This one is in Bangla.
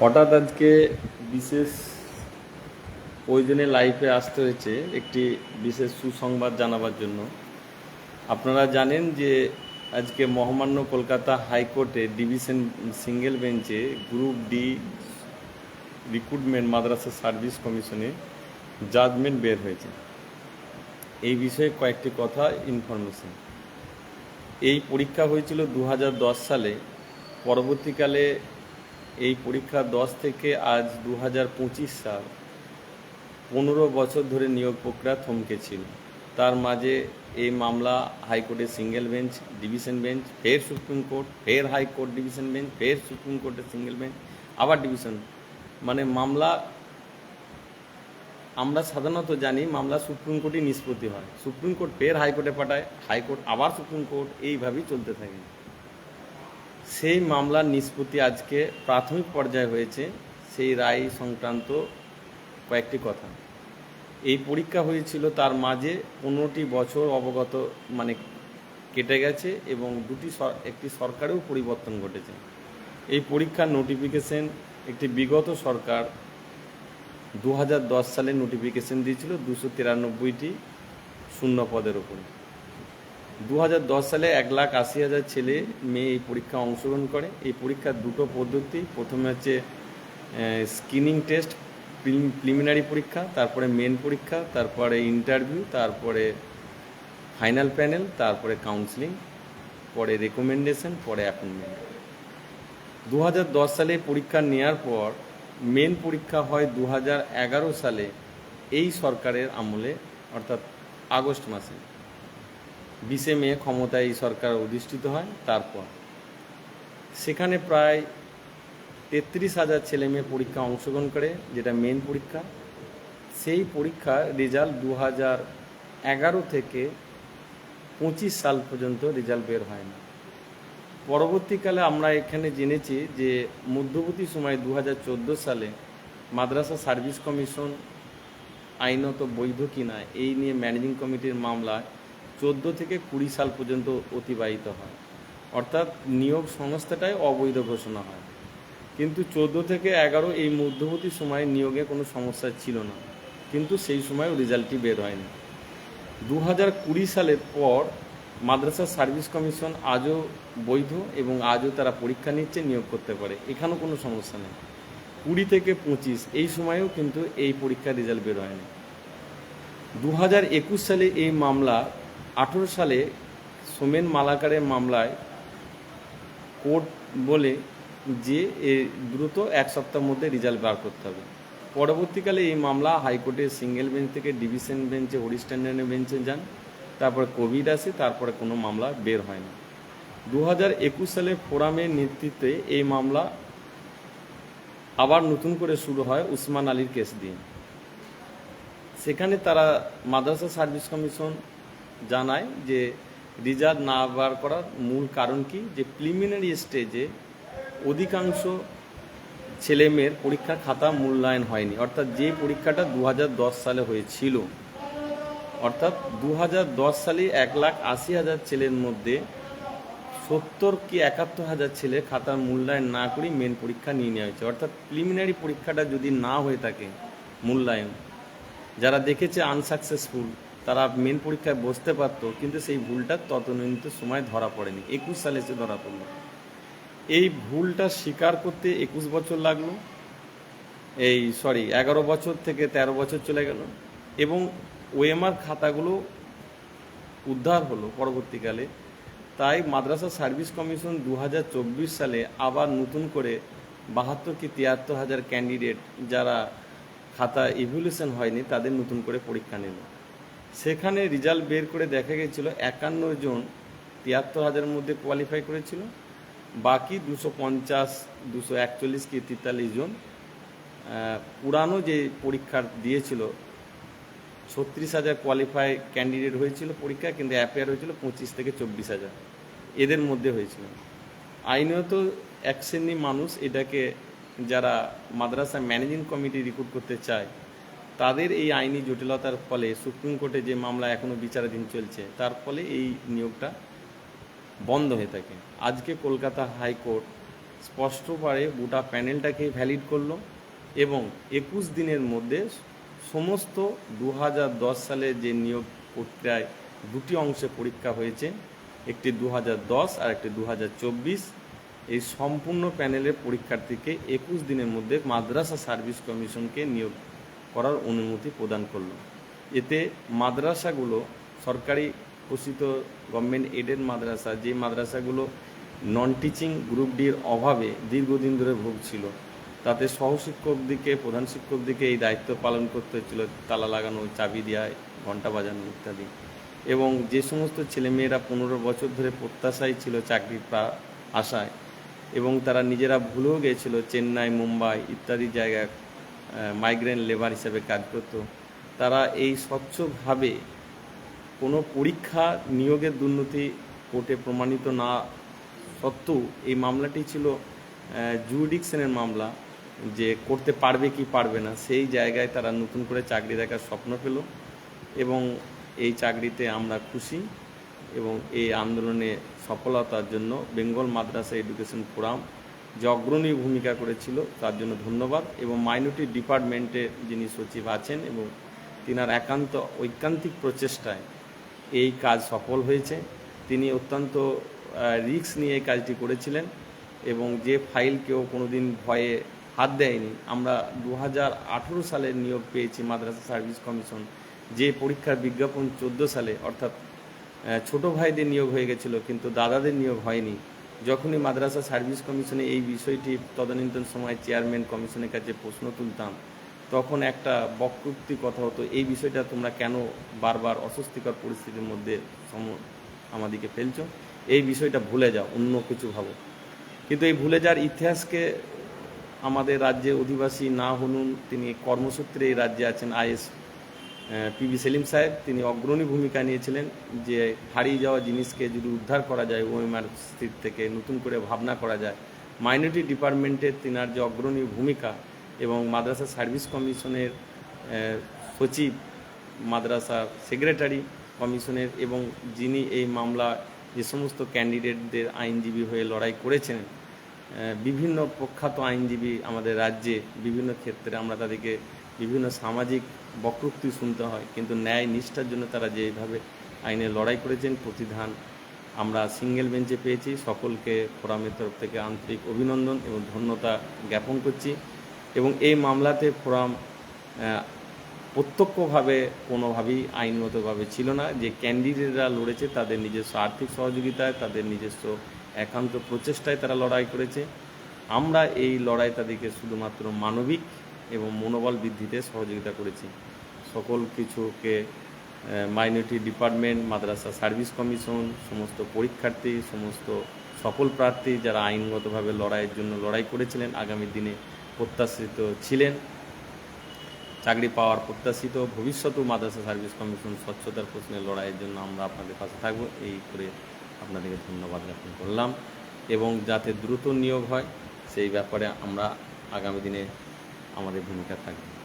হঠাৎ আজকে বিশেষ প্রয়োজনে লাইফে আসতে হয়েছে একটি বিশেষ সুসংবাদ জানাবার জন্য। আপনারা জানেন যে আজকে মহামান্য কলকাতা হাইকোর্টে ডিভিশন সিঙ্গেল বেঞ্চে গ্রুপ ডি রিক্রুটমেন্ট মাদ্রাসা সার্ভিস কমিশনে জাজমেন্ট বের হয়েছে। এই বিষয়ে কয়েকটি কথা ইনফরমেশন এই পরীক্ষা হয়েছিল দু হাজার দশ সালে। পরবর্তীকালে এই পরীক্ষা দশ থেকে আজ দু হাজার পঁচিশ সাল। পনেরো বছর ধরে নিয়োগ প্রক্রিয়া থমকে ছিল তার মাঝে এই মামলা হাইকোর্টের সিঙ্গেল বেঞ্চ, ডিভিশন বেঞ্চ, ফের সুপ্রিম কোর্ট, ফের হাইকোর্ট ডিভিশন বেঞ্চ, ফের সুপ্রিম কোর্টের সিঙ্গেল বেঞ্চ, আবার ডিভিশন। মানে মামলা, আমরা সাধারণত জানি মামলা সুপ্রিম কোর্টই নিষ্পত্তি হয়। সুপ্রিম কোর্ট ফের হাইকোর্টে পাঠায়, হাইকোর্ট আবার সুপ্রিম কোর্ট, এইভাবেই চলতে থাকে। সেই মামলার নিষ্পত্তি আজকে প্রাথমিক পর্যায়ে হয়েছে, সেই রায় সংক্রান্ত কয়েকটি কথা। এই পরীক্ষা হয়েছিল তার মাঝে পনেরোটি বছর অবগত মানে কেটে গেছে এবং দুটি একটি সরকারেও পরিবর্তন ঘটেছে। এই পরীক্ষার নোটিফিকেশন একটি বিগত সরকার দু হাজার দশ সালে নোটিফিকেশন দিয়েছিল, দুশো তিরানব্বইটি শূন্য পদের ওপর দু হাজার দশ সালে এক লাখ আশি হাজার ছেলে মেয়ে এই পরীক্ষা অংশগ্রহণ করে। এই পরীক্ষার দুটো পদ্ধতি, প্রথমে হচ্ছে স্ক্রিনিং টেস্ট প্রিলিমিনারি পরীক্ষা, তারপরে মেন পরীক্ষা, তারপরে ইন্টারভিউ তারপরে ফাইনাল প্যানেল তারপরে কাউন্সিলিং পরে রেকমেন্ডেশন পরে অ্যাপয়েন্টমেন্ট দু হাজার দশ সালে পরীক্ষা নেওয়ার পর মেন পরীক্ষা হয় দু হাজার এগারো সালে এই সরকারের আমলে, অর্থাৎ আগস্ট মাসে। বিশে মে ক্ষমতায় সরকার অধিষ্ঠিত হয়, তারপর। সেখানে প্রায় তেত্রিশ হাজার ছেলে মেয়ে পরীক্ষা অংশগ্রহণ করে, যেটা মেন পরীক্ষা। সেই পরীক্ষার রেজাল্ট দু হাজার এগারো থেকে পঁচিশ সাল পর্যন্ত রেজাল্ট বের হয় না পরবর্তীকালে আমরা এখানে জেনেছি যে মধ্যবর্তী সময় দু হাজার চোদ্দ সালে মাদ্রাসা সার্ভিস কমিশন আইনত বৈধ কিনা, এই নিয়ে ম্যানেজিং কমিটির মামলা চোদ্দ থেকে কুড়ি সাল পর্যন্ত অতিবাহিত হয়। অর্থাৎ নিয়োগ সংস্থাটাই অবৈধ ঘোষণা হয়। কিন্তু চোদ্দ থেকে এগারো এই মধ্যবর্তী সময়ে নিয়োগে কোনো সমস্যা ছিল না। কিন্তু সেই সময়ও রেজাল্টটি বের হয়নি। দু হাজার কুড়ি সালের পর মাদ্রাসা সার্ভিস কমিশন আজও বৈধ এবং আজও তারা পরীক্ষা নিচ্ছে, নিয়োগ করতে পারে। এখানেও কোনো সমস্যা নেই। কুড়ি থেকে পঁচিশ, এই সময়েও কিন্তু এই পরীক্ষার রেজাল্ট বের হয়নি। দু হাজার একুশ সালে এই মামলা আঠেরো সালে সোমেন মালাকারের মামলায় কোর্ট বলে যে এ দ্রুত এক সপ্তাহের মধ্যে রেজাল্ট বার করতে হবে। পরবর্তীকালে এই মামলা হাইকোর্টের সিঙ্গেল বেঞ্চ থেকে ডিভিশন বেঞ্চে হরিস্ট্যান্ডার্ডের বেঞ্চে যান। তারপরে কোভিড আসে, তারপরে কোনো মামলা বের হয় না। দু হাজার একুশ সালে ফোরামের নেতৃত্বে এই মামলা আবার নতুন করে শুরু হয় উসমান আলীর কেস দিয়ে। সেখানে তারা মাদ্রাসা সার্ভিস কমিশন জানায় যে রিজার্ভ না বার করার মূল কারণ কি? যে প্রিলিমিনারি স্টেজে অধিকাংশ ছেলেমেয়ের পরীক্ষা খাতা মূল্যায়ন হয়নি। অর্থাৎ যে পরীক্ষাটা দু হাজার দশ সালে হয়েছিল, অর্থাৎ দু হাজার দশ সালে এক লাখ আশি হাজার ছেলের মধ্যে সত্তর কি একাত্তর হাজার ছেলে খাতা মূল্যায়ন না করেই মেন পরীক্ষা নিয়ে নেওয়া হয়েছে। অর্থাৎ প্রিলিমিনারি পরীক্ষাটা যদি না হয়ে থাকে মূল্যায়ন, যারা দেখেছে আনসাকসেসফুল তারা মেন পরীক্ষায় বসতে পারতো, কিন্তু সেই ভুলটা ততনিত সময় ধরা পড়েনি। একুশ সালে এসে ধরা পড়ল। এই ভুলটা স্বীকার করতে একুশ বছর লাগল। এই সরি এগারো বছর থেকে ১৩ বছর চলে গেল। এবং ওএমআর খাতাগুলো উদ্ধার হলো পরবর্তীকালে। তাই মাদ্রাসা সার্ভিস কমিশন দু হাজার চব্বিশ সালে আবার নতুন করে বাহাত্তর কি তিয়াত্তর হাজার ক্যান্ডিডেট যারা খাতা ইভলিউশন হয়নি, তাদের নতুন করে পরীক্ষা নিল। সেখানে রেজাল্ট বের করে দেখা গেছিল একান্ন জন তিয়াত্তর হাজারের মধ্যে কোয়ালিফাই করেছিল। বাকি দুশো পঞ্চাশ, দুশো একচল্লিশ কি তেতাল্লিশ জন পুরানো যে পরীক্ষা দিয়েছিল, ছত্রিশ হাজার কোয়ালিফাই ক্যান্ডিডেট হয়েছিল পরীক্ষা কিন্তু অ্যাপেয়ার হয়েছিল পঁচিশ থেকে চব্বিশ হাজার। এদের মধ্যে হয়েছিল। আইনত এক শ্রেণি মানুষ এটাকে যারা মাদ্রাসা ম্যানেজিং কমিটি রিক্রুট করতে চায় তাদের এই আইনি জটিলতার ফলে সুপ্রিম কোর্টে যে মামলা এখনও বিচারাধীন চলছে, তার ফলে এই নিয়োগটা বন্ধ হয়ে থাকে। আজকে কলকাতা হাইকোর্ট স্পষ্টভাবে গোটা প্যানেলটাকে ভ্যালিড করল এবং একুশ দিনের মধ্যে সমস্ত দু হাজার দশ সালে যে নিয়োগ প্রক্রিয়ায় দুটি অংশে পরীক্ষা হয়েছে, একটি দু হাজার দশ আর একটি দু হাজার চব্বিশ, এই সম্পূর্ণ প্যানেলের পরীক্ষার্থীকে একুশ দিনের মধ্যে মাদ্রাসা সার্ভিস কমিশনকে নিয়োগ করার অনুমতি প্রদান করল। এতে মাদ্রাসাগুলো, সরকারি পোষিত গভর্নমেন্ট এডেড মাদ্রাসা, যে মাদ্রাসাগুলো নন টিচিং গ্রুপ ডির অভাবে দীর্ঘদিন ধরে ভুগছিল, তাতে সহশিক্ষকদিকে প্রধান শিক্ষকদিকে এই দায়িত্ব পালন করতে হচ্ছিল তালা লাগানো, চাবি দেওয়া ঘণ্টা বাজানো ইত্যাদি। এবং যে সমস্ত ছেলেমেয়েরা পনেরো বছর ধরে প্রত্যাশায় ছিল চাকরির আশায়, এবং তারা নিজেরা ভুলেও গিয়েছিল, চেন্নাই, মুম্বাই ইত্যাদি জায়গায় মাইগ্রেন্ট লেবার হিসেবে কাজ করত। তারা এই স্বচ্ছভাবে কোনো পরীক্ষা নিয়োগের দুর্নীতি কোর্টে প্রমাণিত না সত্ত্বেও এই মামলাটি ছিল জুডিকশনের মামলা, যে করতে পারবে কি পারবে না, সেই জায়গায় তারা নতুন করে চাকরি দেখার স্বপ্ন পেল এবং এই চাকরিতে আমরা খুশি এবং এই আন্দোলনে সফলতার জন্য বেঙ্গল মাদ্রাসা এডুকেশন ফোরাম যে অগ্রণী ভূমিকা করেছিল, তার জন্য ধন্যবাদ। এবং মাইনরিটি ডিপার্টমেন্টে যিনি সচিব আছেন এবং তিনার একান্ত ঐকান্তিক প্রচেষ্টায় এই কাজ সফল হয়েছে, তিনি অত্যন্ত রিস্ক নিয়ে এই কাজটি করেছিলেন এবং যে ফাইল কেউ কোনোদিন ভয়ে হাত দেয়নি। আমরা দু হাজার আঠেরো সালে নিয়োগ পেয়েছি মাদ্রাসা সার্ভিস কমিশন। যে পরীক্ষার বিজ্ঞাপন চোদ্দ সালে, অর্থাৎ ছোট ভাইদের নিয়োগ হয়ে গেছিল, কিন্তু দাদাদের নিয়োগ হয়নি। যখনই মাদ্রাসা সার্ভিস কমিশনে এই বিষয়টি তদানীন্তন সময় চেয়ারম্যান কমিশনের কাছে প্রশ্ন তুলতাম, তখন একটা বক্তৃত্ব কথা হতো, এই বিষয়টা তোমরা কেন বারবার অস্বস্তিকর পরিস্থিতির মধ্যে সম আমাদেরকে ফেলছো? এই বিষয়টা ভুলে যাও, অন্য কিছু ভাবো। কিন্তু এই ভুলে যাওয়ার ইতিহাসকে আমাদের রাজ্যে অধিবাসী না হলুন তিনি কর্মসূত্রে এই রাজ্যে আছেন, আইএস পিবি সেলিম সাহেব, তিনি অগ্রণী ভূমিকা নিয়েছিলেন যে হারিয়ে যাওয়া জিনিসকে যদি উদ্ধার করা যায়, ওএমআর স্থির থেকে নতুন করে ভাবনা করা যায়, মাইনরিটি ডিপার্টমেন্টের তিনার যে অগ্রণী ভূমিকা এবং মাদ্রাসা সার্ভিস কমিশনের সচিব, মাদ্রাসা সেক্রেটারি কমিশনের এবং যিনি এই মামলা যে সমস্ত ক্যান্ডিডেটদের আইনজীবী হয়ে লড়াই করেছেন বিভিন্ন প্রখ্যাত আইনজীবী আমাদের রাজ্যে বিভিন্ন ক্ষেত্রে আমরা তাদেরকে বিভিন্ন সামাজিক বক্রোক্তি শুনতে হয়, কিন্তু ন্যায় নিষ্ঠার জন্য তারা যেভাবে আইনে লড়াই করেছেন, প্রতিধান আমরা সিঙ্গেল বেঞ্চে পেয়েছি। সকলকে ফোরামের তরফ থেকে আন্তরিক অভিনন্দন এবং ধন্যতা জ্ঞাপন করছি এবং এই মামলাতে ফোরাম প্রত্যক্ষভাবে কোনোভাবেই আইনগতভাবে ছিল না। যে ক্যান্ডিডেটরা লড়েছে তাদের নিজস্ব আর্থিক সহযোগিতায়, তাদের নিজস্ব একান্ত প্রচেষ্টায় তারা লড়াই করেছে। আমরা এই লড়াই তাদেরকে শুধুমাত্র মানবিক এবং মনোবল বৃদ্ধিতে সহযোগিতা করেছি। সকল কিছুকে মাইনরিটি ডিপার্টমেন্ট মাদ্রাসা সার্ভিস কমিশন সমস্ত পরীক্ষার্থী, সমস্ত সকল প্রার্থী যারা আইনগতভাবে লড়াইয়ের জন্য লড়াই করেছিলেন, আগামী দিনে প্রত্যাশিত ছিলেন। চাকরি পাওয়ার প্রত্যাশিত ভবিষ্যতেও মাদ্রাসা সার্ভিস কমিশন স্বচ্ছতার প্রশ্নে লড়াইয়ের জন্য আমরা আপনাদের পাশে থাকব। এই করে আপনাদেরকে ধন্যবাদ জ্ঞাপন করলাম এবং যাতে দ্রুত নিয়োগ হয়, সেই ব্যাপারে আমরা আগামী দিনে আমাদের ভূমিকা থাকবে।